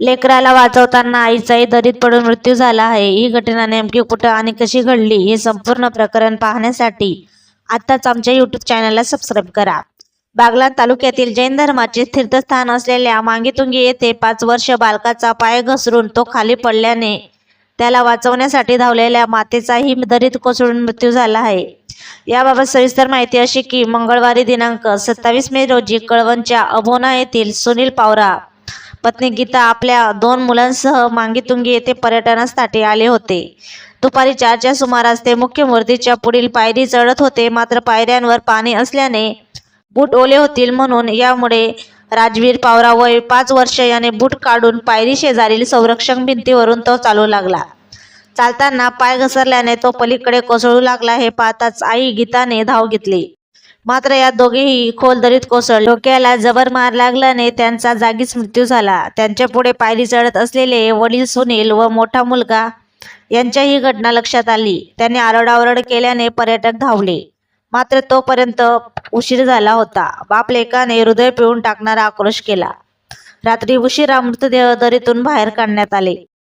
लेकराला वाचवताना आईचाही दरीत पडून मृत्यू झाला आहे. ही घटना नेमकी कुठं आणि कशी घडली हे संपूर्ण प्रकरण पाहण्यासाठी आत्ताच आमच्या यूट्यूब चॅनलला सबस्क्राईब करा. बागलाण तालुक्यातील जैन धर्माचे तीर्थस्थान असलेल्या मांगीतुंगी येथे पाच वर्ष बालकाचा पाय घसरून तो खाली पडल्याने त्याला वाचवण्यासाठी धावलेल्या मातेचाही दरीत कोसळून मृत्यू झाला आहे. याबाबत सविस्तर माहिती अशी की मंगळवारी दिनांक सत्तावीस मे रोजी कळवणच्या अभोना येथील सुनील पावरा पत्नी गीता आपल्या दोन मुलांसह मांगीतुंगी येथे पर्यटनासाठी आले होते. दुपारी चारच्या सुमारास ते मुख्य मूर्तीच्या पुढील पायरी चढत होते. मात्र पायऱ्यांवर पाणी असल्याने बूट ओले होतील म्हणून यामुळे राजवीर पावरा वय पाच वर्ष याने बूट काढून पायरी शेजारील संरक्षण भिंतीवरून तो चालू लागला. चालताना पाय घसरल्याने तो पलीकडे कोसळू लागला. हे पाहताच आई गीताने धाव घेतली. मात्र या दोघेही खोल दरीत कोसळले. डोक्याला जबर मार लागल्याने त्यांचा जागीच मृत्यू झाला. त्यांच्या पुढे पायरी चढत असलेले वडील सुनील व मोठा मुलगा यांच्या ही घटना लक्षात आली. त्यांनी आरडाओरड केल्याने पर्यटक धावले. मात्र तोपर्यंत उशीर झाला होता. बाप लेकाने हृदय पिळून टाकणारा आक्रोश केला. रात्री उशिरा मृतदेह दरीतून बाहेर काढण्यात आले.